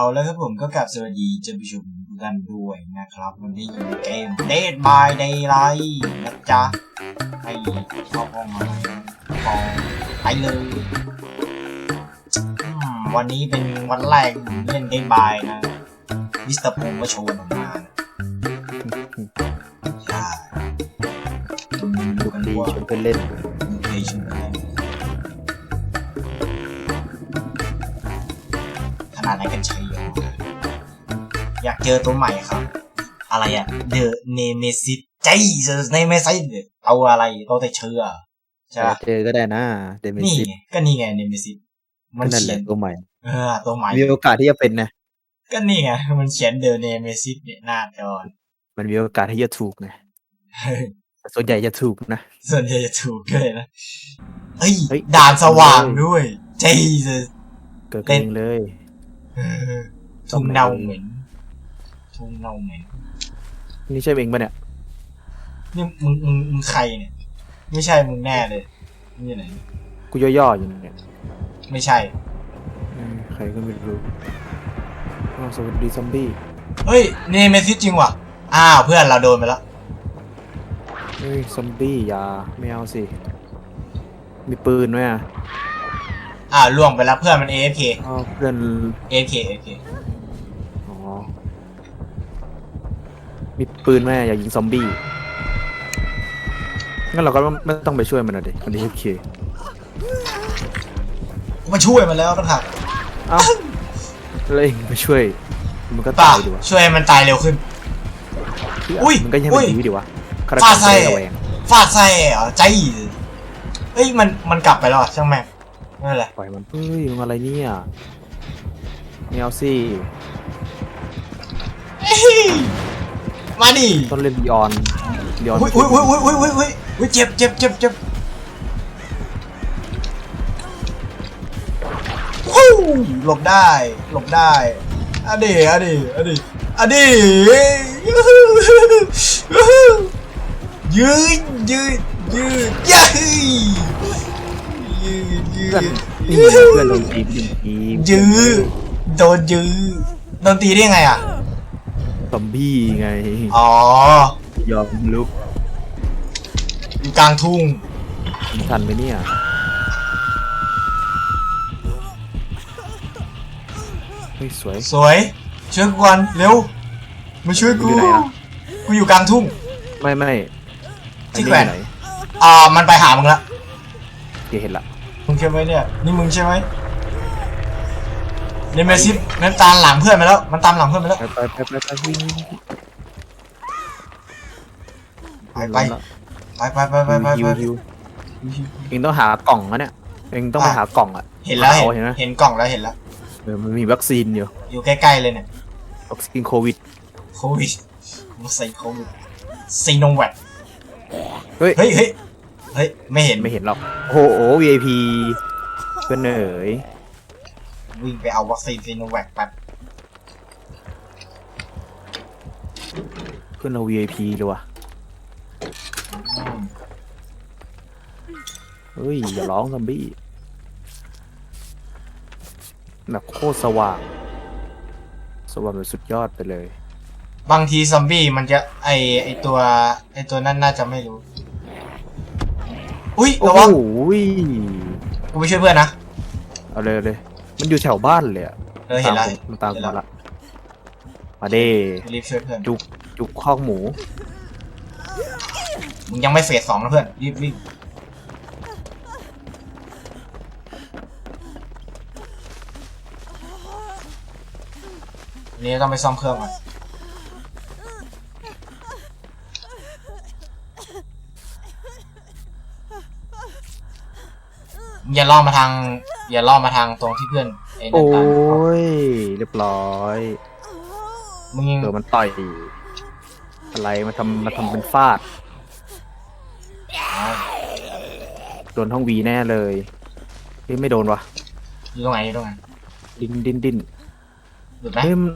เอาแล้วครับผมก็กลับสวัสดีเจ้าผู้ชมทุกท่านด้วยนะครับ วันนี้อยู่ในเกม Dead by Daylight นะจ๊ะให้เข้าห้องมาพอไปเลยอืมวันนี้เป็นวันแรกผมเล่น Dead by นะมิสเตอร์พงก็โชว์ผมมานะใช่ดูกันดีว่าชวนเพื่อนเล่นโอเคใช่ไหมขนาดไหนกันชัยโย อยากเจอตัวใหม่ครับ อะไรอะ The Nemesis ใจ The Nemesis เอาอะไรตัวแต่เชื่อใช่ปะเจอก็ได้นะเดมินี่ซิไงก็นี่ไง Nemesis มันนั่นแหเขียละนตัวใหม่ เออตัวใหม่มีโอกาสที่จะเป็นนะก็นี่ไงมันเขียน The Nemesis เนี่ยหน้าจอมันมีโอกาสที่จะถูกนะแต่ส่วนใหญ่จะถูกนะ ส่วนใหญ่จะถูกด้วยนะเฮ้ยเฮ้ย ด่านสว่างด้วยใจ Jesus เกิดขึ้นเองเลยเออทุ่งเน่าเหม็น ทุ่งเน่าเหม็นนี่ใช่เองปะเนี่ยนี่มึงมึงมึงใครเนี่ย ไม่ใช่มึงแน่เลยนี่ไหนกูย่อๆอยู่เนี่ยไม่ใช่อืมใครก็ไม่รู้อ้าวสวัสดีซอมบี้เฮ้ยเนเมซิสจริงว่ะอ้าวเพื่อนเราโดนไปแล้วเฮ้ยซอมบี้อย่าไม่เอาสิ มีปืนไหมอะอ่าล่วงไปแล้วเพื่อนมัน AFK อ้าวเพื่อน AFK AFK อ๋อ มีปืนไหมอย่ายิงซอมบี้งั้นเราก็ไม่ต้องไปช่วยมันนะดิมันดีโอเคมาช่วยมันแล้วนะครับเอ้าแล้วเองไปช่วย มันก็ป่าตายดีวะช่วยให้มันตายเร็วขึ้นอุ้ยมันก็ยังอุ้ไม่ยดีดีวะคาราฟาดคาไส้เซระแวงฟาดไส้เหรอใจเฮ้ยมันมันกลับไปแล้วอะช่างแม่งไม่เป็นไรปล่อยมันเฮ้ยมึงอะไรเนี่ยไม่เอาสิ เอ้ย มาดิต้องเล่นบีออนบีออนอุ้ยอุ้ยอุ้ยอุ้ยอุ้ยอุ้ยอุ้ยอุ้ยเจ็บเจ็บเจ็บเจ็บฮู้หลบได้หลบได้อะดีอะดีอะดีอะดียูฮูยูฮูยืดยืดยืดยัยยืดยืเพื่อนดนี่ยืเพื่อนโดนดทีมทีมทีมยืดโดนยืดโดนตีได้ยังไงอะ ซอมบี้ไง อ๋อยอมลุกอยู่กลางทุ่งยิงทันไหมเนี่ย เฮ้ย สวย สวย ช่วยกูก่อนเร็ว มาช่วยกู อยู่ไหนอะ กูอยู่กลางทุ่ง ไม่ไม่ที่แขวน อัไหนอ่า มันไปหามึงละ เดี๋ยวเห็นละ มึงใช่ไหมเนี่ย นี่มึงใช่ไหม เนเมซิสนั้นตามหลังเพื่อนไปแล้ว มันตามหลังเพื่อนไปแล้วไปไปไปไปไปวิ่งวิ่งวิ่งไปไปไปไปไปไปไปฮิวไปฮิวเองต้องหากล่องอะเนี่ยเองต้องไปหากล่องอะเห็นแล้วอาเห็นเห็นไหมเห็นกล่องแล้วเห็นแล้วเออมันมีวัคซีนอยู่อยู่ใกล้ๆเลยเนี่ยวัคซีนโควิดโควิดมาใส่โควิดซีโนแวคเฮ้ยเฮ้ยเฮ้ยเฮ้ยไม่เห็นไม่เห็นหรอกโอ้โห VIP เพื่อนเอ๋ย วิ่งไปเอาวัคซีนซีโนแวคแป๊บเพื่อนเรา VIP เลยว่ะอืมเฮ้ย อย่าร้องซอมบี้แบบโคตรสว่าง สว่างแบบสุดยอดไปเลย บางทีซอมบี้มันจะไอไอตัวไอตัวนั้นน่าจะไม่รู้ อุ้ยโอ้ระวังโหกูไปช่วยเพื่อนนะ เอาเลยเอาเลย มันอยู่แถวบ้านเลยอะเออเห็นแล้วมันตามเห็นมาแล้วละมาเด้รีบช่วยเพื่อน จุกจุกคอกหมู มึงยังไม่เฟสสองนะเพื่อน รีบรีบอันนี้ต้องไปซ่อมเครื่องก่อนอย่าล่อมาทาง อย่าล่อมาทางตรงที่เพื่อนไอ้นั่โอ้นตายยเรียบร้อยมึงยังเออมันต่อยอะไรมาทำมาทำเป็นฟาดโดนห้องวีแน่เลยเฮ้ยไม่โดนวะอยู่ตรงไหนอยู่ตรงไหนดิ้นดิ้นดิ้นหลุดไหมเฮ้ยมัน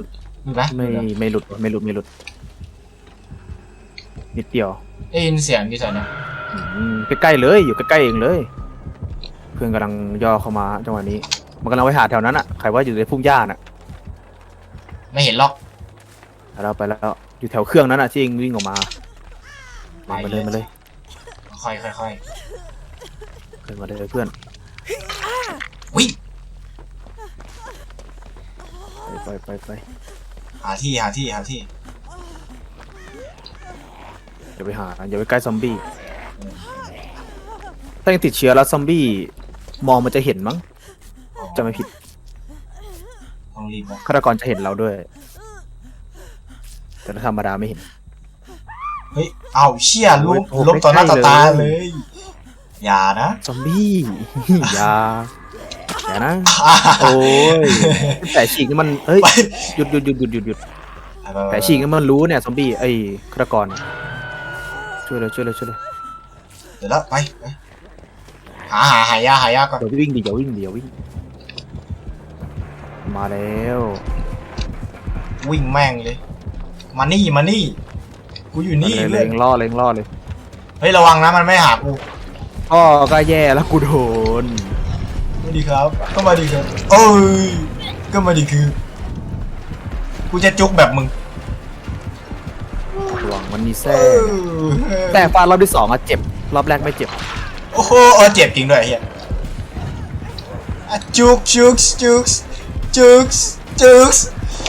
หลุดไหมไม่หลุดเหรอไม่หลุดไม่หลุดไม่หลุดนิดเดียว ได้ยินเสียงที่ไหนเนี่ยอืมใกล้ๆเลยอยู่ใกล้ๆเองเลย เพื่อนกำลังย่อเข้ามาจังหวะนี้ มันกำลังไปหาแถวนั้นอะใครว่าอยู่ในพุ่มหญ้าน่ะไม่เห็นหรอกไปแล้วไปแล้วอยู่แถวเครื่องนั้นอะที่เองวิ่งออกมาไปมาเลเลยยมาเลยค่อยค่อยค่อยเพื่อนมาเลยเพื่อนวิ่งไปไปไปไปหาที่หาที่หาที่อย่าไปหาอย่าไปใกล้ซอมบี้ถ้ายังติดเชื้อแล้วซอมบี้ มองมันจะเห็นมั้งจะไม่ผิดต้องรีบนะฆาตกรจะเห็นเราด้วย แต่ถ้าธรรมดาไม่เห็น เฮ้ยเอาเชี่ยลุกโอ้โหลบต่อหน้าต่อตาใกล้ๆเลเลย ย อย่านะซอมบี้ อย่าอย่านะ โอ้ยแต่ฉีกนี่มันเฮ้ยไปหยุดหยุดหยุดหยุดหยุดหยุดไปแต่ฉีกนี่มันรู้เนี่ยซอมบี้ไอ้ฆาตกรช่วยเลยช่วยเลยช่วยเลยเดี๋ยวแล้วไปไป หาหาหายาหายาก่อนเดี๋ยววิ่งดิเดี๋ยววิ่งเดี๋ยววิ่ง มาแล้ววิ่งแม่งเลย มานี่มานี่ กูอยู่นี่เลยเลเล็ยงล่อเล็งล่อเลยเฮ้ยระวังนะมันไม่หากูพ่อก็แย่แล้วกูโดนมาดีครับ ก็มาดีครับโอ้ยก็มาดีคือ กูจะจุกแบบมึงหวังมันมีเอแท้อแต่ฟาดรอบที่สองอะเจ็บรอบแรกไม่เจ็บ โอ้โหเออเจ็บจริงด้วยไอ้เฮียอะจุกจุกจุกจุกจุก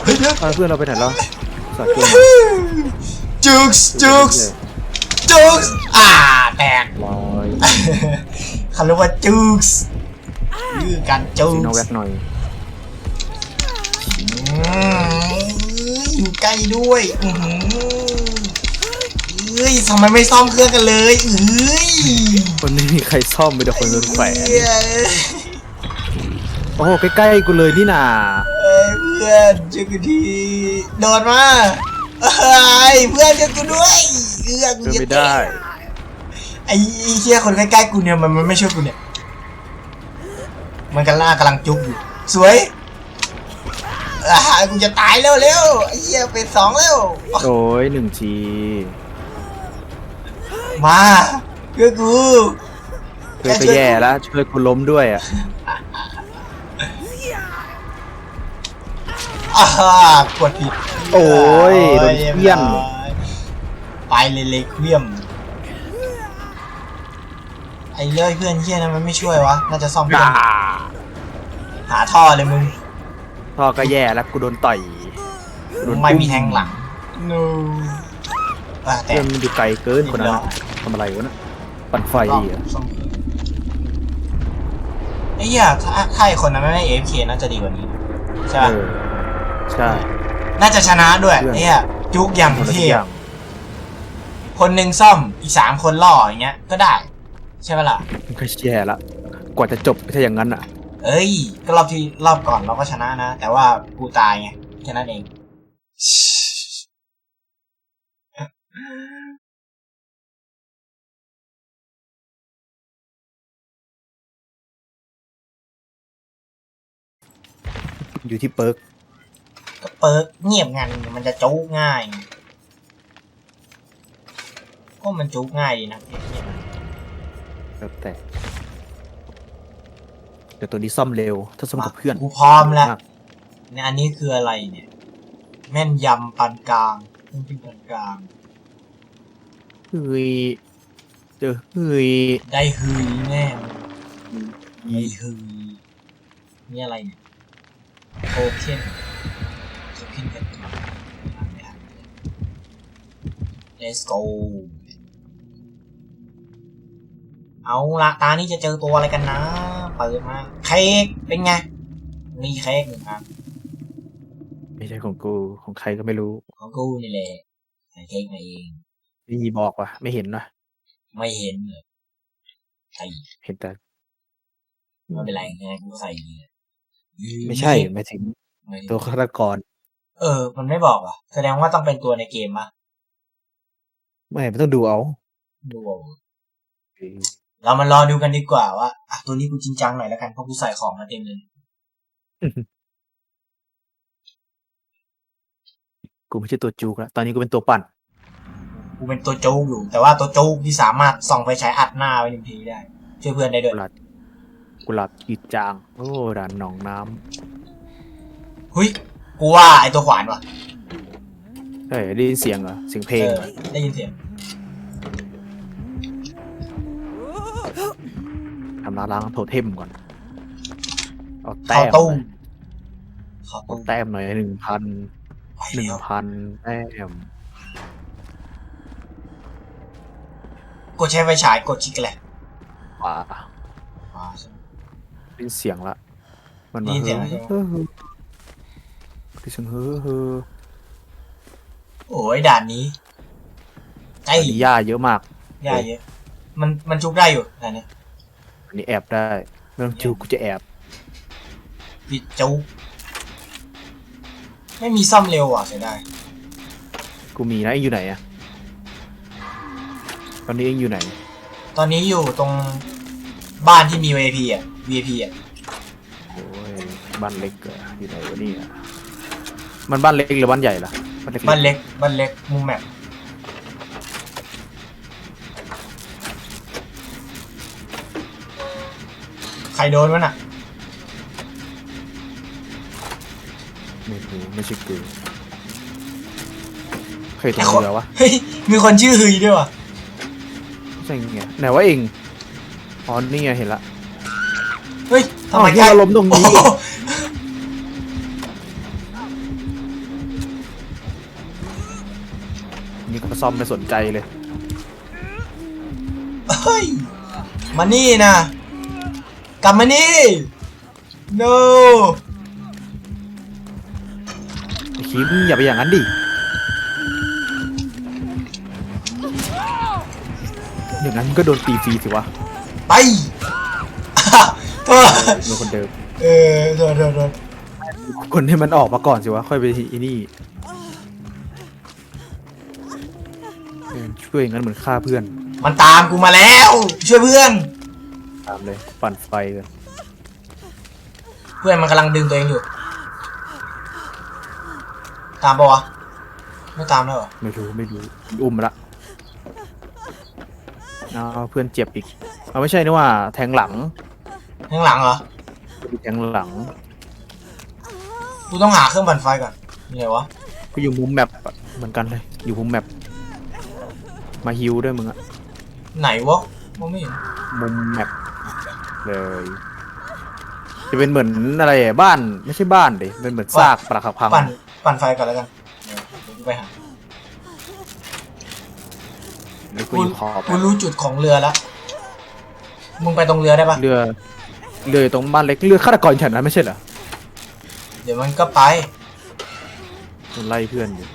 เฮ้ยเดี๋ยวเอาเพื่อนเราไปไหนแล้วสัตว์เกมจุกจุกจุกอ่าแตกลอยเขาเรียกว่าจุกคือการจุซีกโนแวคหน่อยอยู่ใกล้ด้วยอือหื อเอ้ยทำไมไม่ซ่อมเครื่องกันเลยเอ้ยคนไม่มีใครซ่อมมีแต่คนโดนแขวนเอ้ยโอ้โหใกล้ๆกูเลยนี่นาเอ้ยเพื่อนช่วยกูทีโดนมาเอ้ยเพื่อนช่วยกูด้วยเอื้อกูเดินจะไม่เตะได้ไอ้ไอ้เชี่ยคนใกล้ๆกูเนี่ยมันมันไม่ช่วยกูเนี่ย มันกำลังกำลังจุกอยู่สวยอ่ากูจะตายแล้วเร็วไอ้เหี้ยเป็นสองแล้วโอ้ยหนึ่งที มาเพื่อกูเพื่อนก็แย่แล้วช่วยกูล้มด้วยอะอ่ากดผิดโอ้ยโดนเพี้ยนไปเลยเลยเคลี้ยมไอ้เลื่อยเพื่อนเฮี้ยนะมันไม่ช่วยวะน่าจะซ่อมเครื่องด่าหาท่อเลยมึงพ่อก็แย่แล้วกูโดนต่อยโดนไม่มีแทงหลัง no อะแต่เพื่อนมันอยู่ไกลเกินคนนั้นอะ ทำอะไรวะนะปั่นไฟซ่อมอะซ่อมเครื่องไอ้เหี้ยถ้าถ้าไอ้คนนั้นไม่ได้ AFK น่าจะดีกว่านี้ใช่เอปะอใช่ น่าจะชนะด้วยเพื่อน ไอ้เหี้ยจุกอย่างทำอะไรเททุกพอย่างคนหนึ่งซ่อมอีกสามคนล่ออย่างเงี้ยก็ได้ ใช่ปะล่ะ มันก็แย่ละ กว่าจะจบถ้าอย่างนั้นอะ เอ้ย ก็รอบที่รอบก่อนเราก็ชนะนะ แต่ว่ากูตายไงแค่นั้นเอง อยู่ที่เปิร์กก็เปิดเงียบงันมันจะจุกง่ายไงก็มันจุกง่ายดีนะเงียบๆงันแล้วแต่เดี๋ยวตัวนี้ซ่อมเร็ว ถ้าซ่อมกับเพื่อนกูพร้อมแล้วมากเนี่ยอันนี้คืออะไรเนี่ย แม่นยำปานกลางเครื่องพิมพ์ปานกลางเฮ้ยเจอเฮ้ยได้ฮือแน่ได้ฮือนี่อะไรเนี่ย โทเค็นโทเค็นกันอ่านไม่ทัน let's go เอาละตานี้จะเจอตัวอะไรกันนะ เปิดมา เค้กเป็นไง มีเค้กหนึ่งอันไม่ใช่ของกู ของใครก็ไม่รู้ ของกูนี่แหละใส่เค้กมาเองมีบอกว่ะ ไม่เห็นนะไม่เห็นเลยใส่เห็นแต่ไม่เป็นไรไงกูใส่ดีเลย ไม่ใช่หมายถึงไม่ตัวฆาตกร เออ มันไม่บอกอะ แสดงว่าต้องเป็นตัวในเกมปะไม่ไม่ต้องดูเอา ดูเอาเรามารอดูกันดีกว่าว่าอะตัวนี้กูจริงจังหน่อยแล้วกันเพราะกูใส่ของมาเต็มเลยกูไม่ใช่ตัวจูกแล้วตอนนี้กูเป็นตัวปั่น กูเป็นตัวโจ๊กอยู่ แต่ว่าตัวโจ๊กที่สามารถส่องไฟฉายอัดหน้าไว้หนึ่งทีได้ช่วยเพื่อนได้ด้วย กุหลาบกุหลาบกีดจาง โอ้ด่านหนองน้ำเฮ้ยกูว่าไอตัวขวานว่ะเฮ้ยได้ยินเสียงเหรอเสียงเพลงเอเหรออได้ยินเสียงทำล้างล้างโทเทมก่อน เอาแต้เข้ามตู้หน่อยเข้าเอาตู้แต้มหน่อยหนึ่งพันไปหนึ่งแล้วพันแต้มกดใช้ไฟฉายกดคลิกแหละขวาอ่าใช่ไหม ได้ยินเสียงละ มันได้มายินเสียง เฮ้อเฮ้อดิฉันเฮ้อเฮ้อโอ้ยด่านนี้ไอ้อันนี้หญ้าเยอะมากยาเยอะ มันมันจุกได้อยู่ด่านเนี้ยอันนี้แอบได้ไม่ต้องจูกูจะแอบ ปิดจุกไม่มีซ่อมเร็วว่ะเสียดายกูมีนะเองอยู่ไหนอะตอนนี้เองอยู่ไหน ตอนนี้อยู่ตรงบ้านที่มี VIP อะ VIP อะโอ้ยบ้านเล็กเหรออยู่ไหนวะเนี่ยมันบ้านเล็กหรือบ้านใหญ่ล่ะบ้านเล็กๆบ้านเล็กบ้านเล็กมุมแมปใครโดนวะน่ะไม่รู้ไม่ใช่กูเคยตรแต่งคนเรือวะเฮ้ยมีคนชื่อฮึยด้วยวะไม่ใช่ไงไหนว่าเองอ๋อนี่ไงเห็นละ เฮ้ยทำทำไมไมที่ใกล้เราล้มตรงนี้โอ้โหนี่ก็ซ่อมไม่สนใจเลย เฮ้ย มานี่นะ กลับมานี่ no ไอ้คิมอย่าไปอย่างนั้นดิ อย่างนั้นมันก็โดนตีฟรีสิวะ ไป โทษโดนคนเดิมเออโทษโทษโทษคนให้มันออกมาก่อนสิวะค่อยไปอีนี่เออช่วยอย่างนั้นเหมือนฆ่าเพื่อนมันตามกูมาแล้ว ช่วยเพื่อน ตามเลยปั่นไฟกันเพื่อนมันกำลังดึงตัวเองอยู่ ตามปะวะไม่ตามแล้วเหรอไม่รู้ไม่รู้อุ้มมาละเอาเพื่อนเจ็บอีกเอาไม่ใช่นี่ว่าแทงหลัง ข้างหลังเหรอแทงหลังกูต้องหาเครื่องปั่นไฟก่อนมีไหนวะก็อยู่มุมแมปอะเหมือนกันเลย อยู่มุมแมปมาฮิวด้วยมึงอะไหนวะมองไม่เห็นมุมแมปเลยจะเป็นเหมือนอะไรอะบ้านไม่ใช่บ้านดิเป็นเหมือนซากปรักหักพังปั่นปั่นไฟก่อนแล้วกันเดี๋ยวเดี๋ยวกูไปหานี่กูกูอยู่ขอบกูรู้จุดของเรือแล้วมึงไปตรงเรือได้ปะเรือ เรืออยู่ตรงบ้านเล็กเรือฆาตกรฉันนั้นไม่ใช่เหรอเดี๋ยวมันก็ไป มันไล่เพื่อนอยู่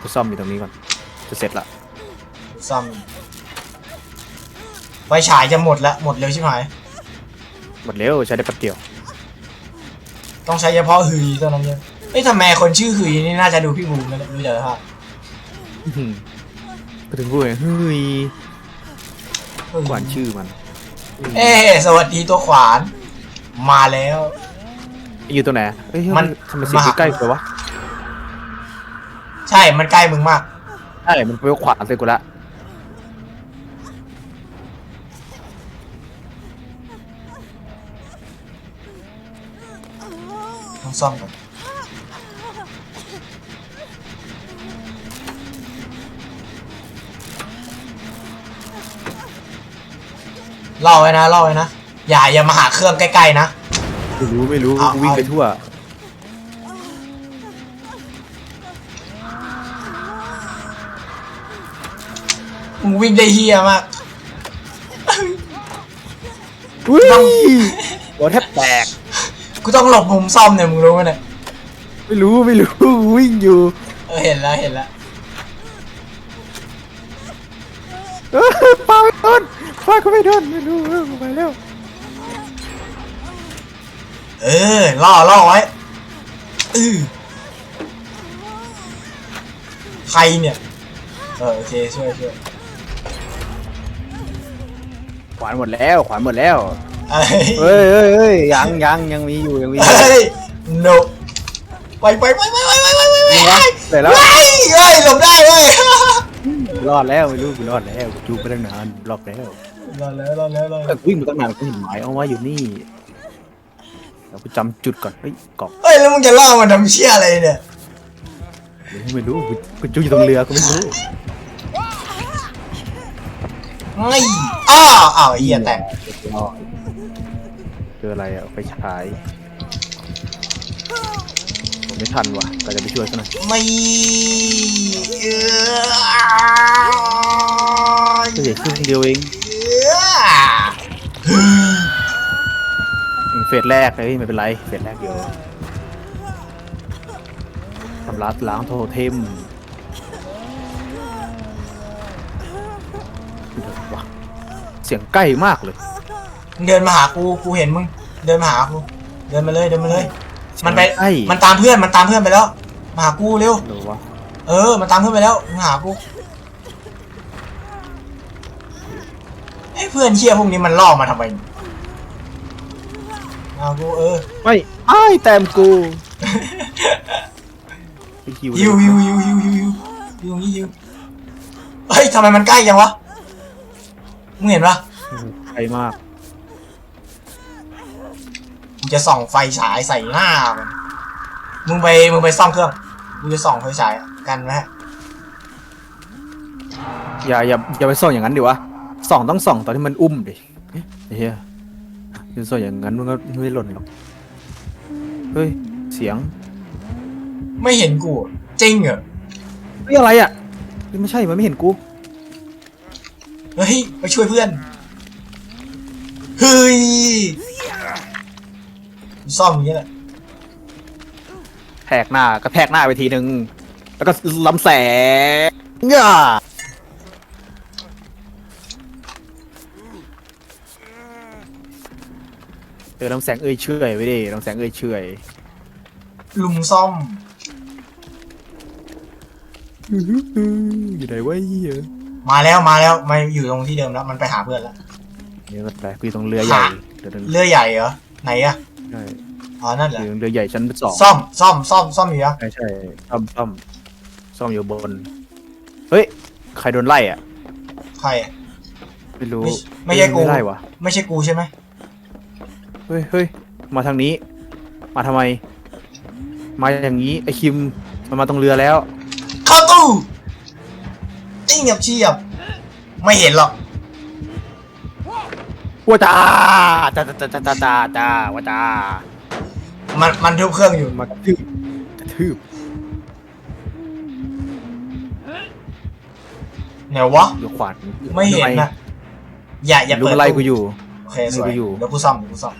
จะซ่อมอยู่ตรงนี้ก่อนจะเสร็จละซ่อมไฟฉายจะหมดแล้วหมดเร็วชิบหาย หมดเร็วใช้ได้แป๊บเดียว ต้องใช้เฉพาะฮือเท่านั้นเองเอ้ยทำไมคนชื่อฮือนี่น่าจะดูพี่บูมนะเนี่ยดูจากสภาพอื้อหือก็ถึงพูดไงเฮ้ย เฮ้ยกวานชื่อมัน เอ้สวัสดีตัวขวาน มาแล้ว อยู่ตรงไหนเอ้ยมันทำไมเสียงมาใกล้ๆไปวะใช่มันใกล้มึงมาก ใช่มันไปขวาใส่กูละต้องซ่อมก่อน เล่าไว้นะเล่าไว้นะ อย่าอย่ามาหาเครื่องใกล้ๆนะ ไม่รู้ไม่รู้เอากูวิ่งเอา ไปทั่ว มึงวิ่งได้เฮียมาก อุ้ยต้อง หัวแทบแตก กูต้องหลบมุมซ่อมเนี่ยมึงรู้ไหมเนี่ยไม่รู้ไม่รู้กูวิ่งอยู่ เออเห็นแล้วเห็นแล้ว เออปาไม่โดน ปาก็ไม่โดนไม่รู้เออกูไปแล้วเออล่อล่อไว้อือใครเนี่ย เออโอเคช่วยช่วยขวานหมดแล้วขวานหมดแล้วเอ้ยเฮ้ยเฮ้ยเฮ้ยยังยังยังมีอยู่ยังมีอยู่เฮ้ย no ไปไปไปไปไปไปไปไปไปนี่วะเสร็จแล้ว เฮ้ยเฮ้ยหลบได้เว้ย รอดแล้วไม่รู้กูรอดแล้วกูจูบไปตั้งนานรอดแล้วรอดแล้วรอดแล้วรอดแต่แล้ววิ่งมาตั้งนานกูเห็นหมายเอาไว้อยู่นี่เดี๋ยวกูจำจุดก่อนเฮ้ยกรอบเฮ้ยแล้วมึงจะล่อมันทำเชี่ยอะไรเนี่ยเดี๋ยวกูไม่รู้กูกูจุดอยู่ตรงเรือกูไม่รู้ไม่อ้าวอ้าวไอ้เหี้ยแตกเจออะไรอะไปฉายผม ไม่ทันว่ะก็จะไปช่วยซะหน่อยไม่เออก็เหลือครึ่งเดียวเองเออเฟสแรกเลยไม่เป็นไรเฟสแรกเดียวทำรัดล้างโทเทมวะเสียงใกล้มากเลยมึงเดินมาหากู กูเห็นมึง เดินมาหากู เดินมาเลย เดินมาเลย มันไปใกล้มันตามเพื่อนมันตามเพื่อนไปแล้วมาหากูเร็ว หรือวะเออ มันตามเพื่อนไปแล้วมาหากูไอ้เพื่อนเชี่ยพวกนี้มันล่อมาทำไมมาหากูเออไม่ไอ้ายแต้มกูไปคิวฮิวฮิวฮิวฮิวฮิวฮิวฮิวนี่ฮิวเฮ้ยทำไมมันใกล้จังวะมึงเห็นปะใกล้มากกู จะส่องไฟฉายใส่หน้ามันมึงไปมึงไปซ่อมเครื่องกูจะส่องไฟฉายกันไว้ฮะอย่าอย่าอย่าไปส่องอย่างนั้นดิวะส่องต้องส่องตอนที่มันอุ้มดิไอ้เฮียยืนส่องอย่างนั้นมันก็ไม่หล่นหรอกเฮ้ยเสียง ไม่เห็นกูจริงเหรอเฮ้ยอะไรอะเฮ้ยไม่ใช่มันไม่เห็นกูเฮ้ยไปช่วยเพื่อนเฮ้ยกู ซ่อมอย่างนี้แหละแทกหน้ากระแทกหน้าไปทีหนึ่งแล้วก็ลำแสงย่าเออลำแสงเอ้ยเชื่อยไว้ดิลำแสงเอ้ยเชื่อยลุมซ่อมอยู่ไหนวะเฮียมาแล้วมาแล้วมาอยู่ตรงที่เดิมแล้ว มันไปหาเพื่อนแล้วเดี๋ยวก็ไปกูอยู่ตรงเรือใหญ่เดี๋ยวเดี๋ยวเรือใหญ่เหรอไหนอะ ใช่อ๋อนั่นเหรออยู่ตรงเรือใหญ่ชั้นสองซ่อมซ่อมซ่อมซ่อมอยู่ยังใช่ใช่ซ่อมซ่อมซ่อมอยู่บน เฮ้ย ใครโดนไล่อะ ใครอะ ไม่รู้ไม่ไม่ใช่กู ไล่วะไม่ใช่กูใช่ไหมเฮ้ยเฮ้ยมาทางนี้ มาทำไม มาอย่างนี้ไอคิมมันมาตรงเรือแล้ว เข้าตู้เงียบเชียบ ไม่เห็นหรอก ว้าจ้าจ้าจ้าจ้าจ้าจ้าจ้าว้าจ้ามันมันทุบเครื่องอยู่ มากระทืบกระทืบไหนวะอยู่ขวานไม่เห็นนะ อย่าอย่ารู้เปิดอะไรตู้กูอยู่ โอเคสวยกูอยู่ เดี๋ยวกูซ่อมเดี๋ยวกูซ่อม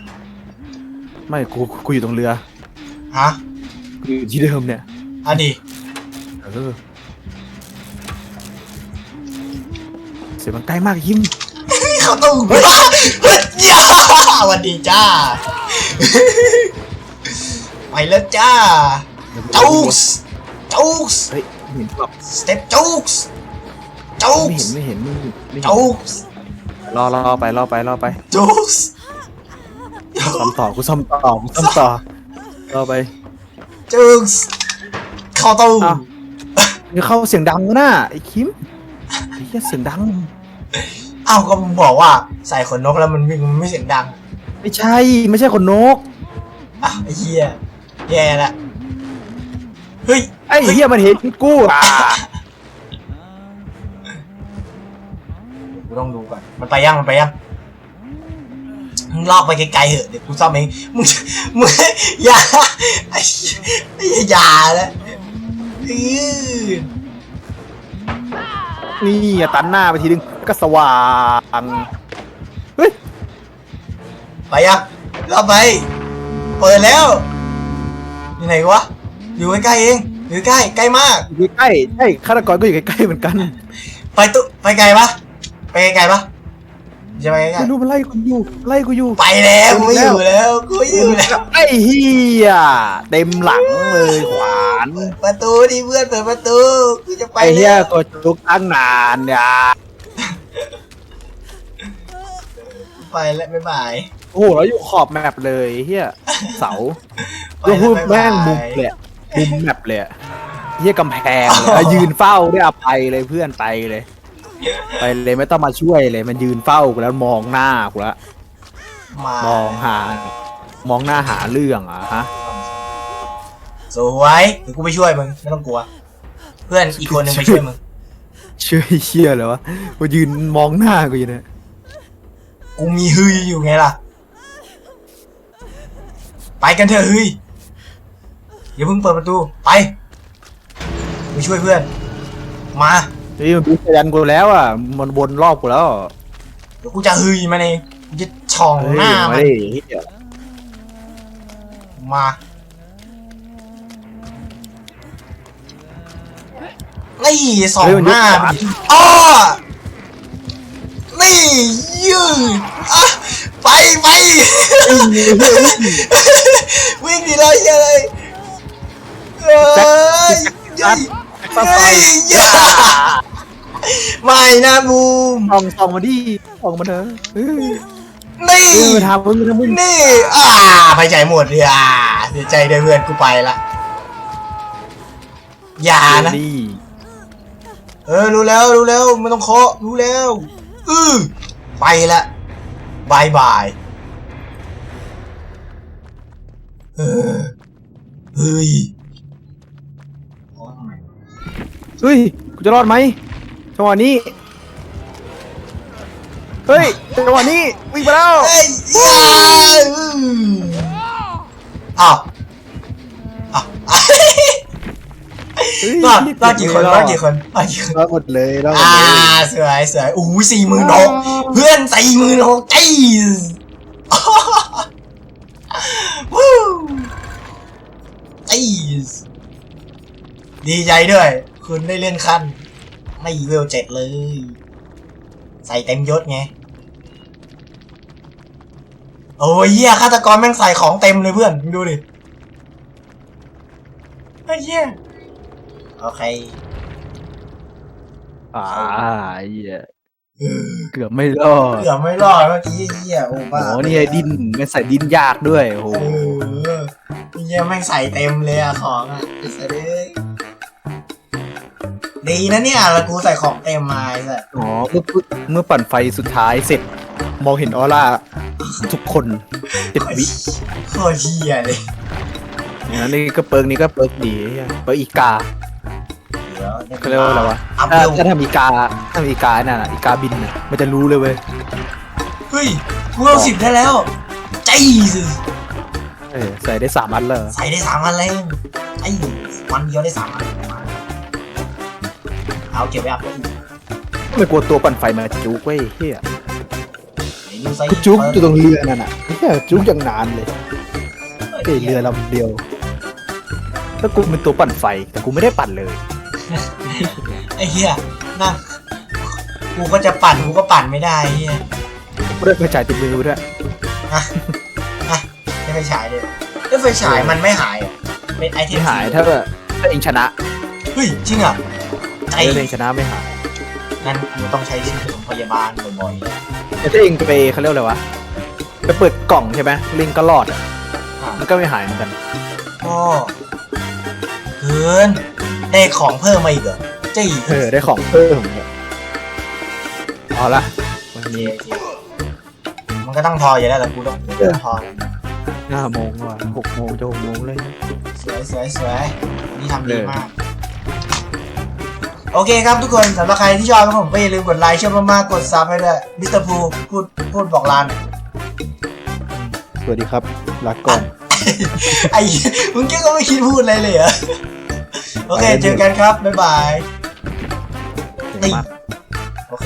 ไม่กูกูอยู่ตรงเรือฮะกูอยู่ที่เดิมเนี่ยอะดีเออเสียงมันใกล้มากคิม เข้าตู้เฮ้ยเฮ้ยย่าสวัสดีจ้า ไปแล้วจ้าจูกส์จูกส์เฮ้ยไม่เห็นหรอกสเต็ปจูกส์จูไม่กเห็นส์ไม่เห็นไม่เห็นไม่เห็นจูกส์รอรอไปรอไปรอไปจูกส์ซ่อมต่อกูซ่อมต่อกูซ่อมต่อรอไปจูกส์เข้าตู้อ้าวนี่เข้าเสียงดังนะไอ้คิมไอ้เหี้ยเสียงดัง อ้าวก็มึงบอกว่าใส่ขนนกแล้วมันวิ่งมันไม่เสียงดังไม่ใช่ ไม่ใช่คนนก อะไอ้เหี้ยแย่ละเฮ้ยไอ้เหี้ยมันเห็นกูอะกูต้องดูก่อนมันไปยังมันไปยังมึงลอกไปไกลๆเหอะเดี๋ยวกูซ่อมเองมึงมึงอย่าไอ้เหี้ยไอ้เหี้ยอย่าละอื้อ นี่อะตันหน้าไปทีนึง ก็สว่างเฮ้ยไปยังรอบไป เปิดแล้วอยู่ไหนวะ อยู่ใกล้ๆเอง อยู่ใกล้ใกล้มาก อยู่ใกล้ใช่ฆาตกรก็อยู่ใกล้ๆเหมือนกันไปตุไปไกลปะไปไกลๆปะจะไปไกลไม่รู้มันไล่กูอยู่ไล่กูอยู่ๆไปแล้วกูไม่อยู่แล้วกูไม่อยู่แล้ว ไอ้เหี้ยเต็มหลังเลยขวานประตูดิเพื่อนเปิดประตูกูจะไปไอ้เหี้ยแล้วกดลุกตั้งนานเนี่ย ไปแล้วบ๊ายบายโอ้โหเราอยู่ขอบแมปเลยเฮียเสาไปก็แล้วพูดบ๊ายแม่งบายมุมเลยอะมุมแมปเลยอะเฮียกำแพงเลยอะยืนเฝ้าได้อะไปเลยเพื่อนไปเลย ไปเลยไม่ต้องมาช่วยเลยมันยืนเฝ้ากูแล้วมองหน้ากูแล้วมามองห่างมองหน้าหาเรื่องอะฮะสวยเดี๋ยวกูไปช่วยมึงไม่ต้องกลัว เพื่อนอีกคนหนึ่งไปช่วยมึง เชื่อไอ้เชี่ยเลยวะมายืนมองหน้ากูอยู่เนี่ยกูมีฮึยอยู่ไงล่ะ ไปกันเถอะฮึยอย่าเพิ่งเปิดประตู ไปไปช่วยเพื่อน มาเฮ้ยมันพิจยันกูแล้วอะ มันวนรอบกูแล้วเดี๋ยวกูจะฮึยมันเองกูจะช่องเฮ้ยหน้ามามันดิเหี้ยมา สองหน้าไปดิอ้อนี่ยืดอะไปไปวิ่งดีเลยเหี้ยอะไรเอ้ยจัดแจ็คสันไฟเฮ้ยอย่าไม่นะบูมส่องส่องมาดิส่องมาเถอะเฮ้ยนี่เออทำมึงทำมึงนี่ อ่าไปใจหมดเลยอ่าเสียใจด้วยเพื่อนกูไปละอย่านะนี่เออรู้แล้วรู้แล้วไม่ต้องเคาะรู้แล้วอือไปละบายบายเออเฮ้ยเฮ้ยกูจะรอดไหมจังหวะนี้เฮ้ยจังหวะนี้วิ่งไปแล้วเฮ้ยอย่าอืออ้าว รอดรอดกี่คนรอดกี่คนรอดกี่คนรอดหมดเลยรอดหมดอ่าเลยสวยสวยโอ้ยสี่หมื่นหกเพื่อนสี่หมื่นหกจีสวู้จีสดีใจด้วย คุณได้เลื่อนขั้น ไม่เวลเจ็ดเลย ใส่เต็มยศไง โอ้ยเหี้ยฆาตกรแม่งใส่ของเต็มเลยเพื่อนมึงดูดิไอ้เหี้ย โอเค อ่าไอ้เหี้ยเออเกือบไม่รอดเกือบไม่รอดเมื่อกี้เหี้ยโอ้โอ้บ้าโหนี่ไอ้ดินมันใส่ดินยากด้วยโอ้โหเออเหี้ยแม่งใส่เต็มเลยอะของอะไอ้สัสเอ้ยดีนะเนี่ยแล้วกูใส่ของเต็มมาไอ้สัสอ๋อเมื่อเมื่อปั่นไฟสุดท้ายเสร็จ มองเห็นออร่าทุกคนเจ็ดวิโคตรเหี้ยเลยนะนี่ก็เปิร์กนี่ก็เปิร์กดีเหี้ยเปิร์กอีกา เดี๋ยวเขาเรียกว่าอะไรวะอัพถ้าเร็วถ้าทำอีกาถ้าทำอีกาน่ะอีกาบินน่ะมันจะรู้เลยเว้ยเฮ้ยกูเอาสิบได้แล้วจีสเออใส่ได้สามอันเลยใส่ได้สามอันเลยไอ้วันเดียวได้สามอันเอาเก็บไว้อัพเพิ่มไม่กลัวตัวปั่นไฟมาจุกเว้ยเฮียเดี๋ยวดูไซส์กูจุกอยู่ตรงเรือนั่นน่ะเฮียจุกอย่างนานเลยเฮ้ยเรือลำเดียว ถ้ากูเป็นตัวปั่นไฟแต่กูไม่ได้ปั่นเลย ไอ้เหี้ยนั่งกูก็จะปั่นกูก็ปั่นไม่ได้ไอ้เหี้ยกูได้ไปจ่ายติดมือกูด้วยไม่ไฟฉายเลยแล้วไฟฉายมันไม่หายเหรอเป็นไอเทมไม่หายถ้าแบบถ้าเองชนะเฮ้ยจริงเหรอะใจถ้าเองชนะไม่หายงั้นกูต้องใช้ชื่อของพยาบาลบ่อยแต่ถ้าเองไปเขาเรียกอะไรวะไปเปิดกล่องใช่ไหมลิงก็รอดอะๆอะมันก็ไม่หายเหมือนกัน ก็เกิน ได้ของเพิ่มมาอีกเหรอจี้เออได้ของเพิ่มเนี่ยเอาละวันโอเคนี้โอเคมันก็ต้องพออยู่แล้วแต่กูต้องกูต้องพอห้าโมงว่ะหกโมงจะหกโมงเลย สวยสวยสวยนี่ทำดีเลยมาก โอเคครับทุกคนสำหรับใครที่ชอบครับผมก็อย่าลืมกดไลค์ชอบมากๆกดซับให้ด้วยมิสเตอร์พูพูดพูดบอกลาหน่อยสวัสดีครับลาก่อนไอ้มึงแกก็ไม่คิดพูดอะไรเลยเหรอ โอเค เจอกันครับ บ๊ายบายเก่งมากโอเค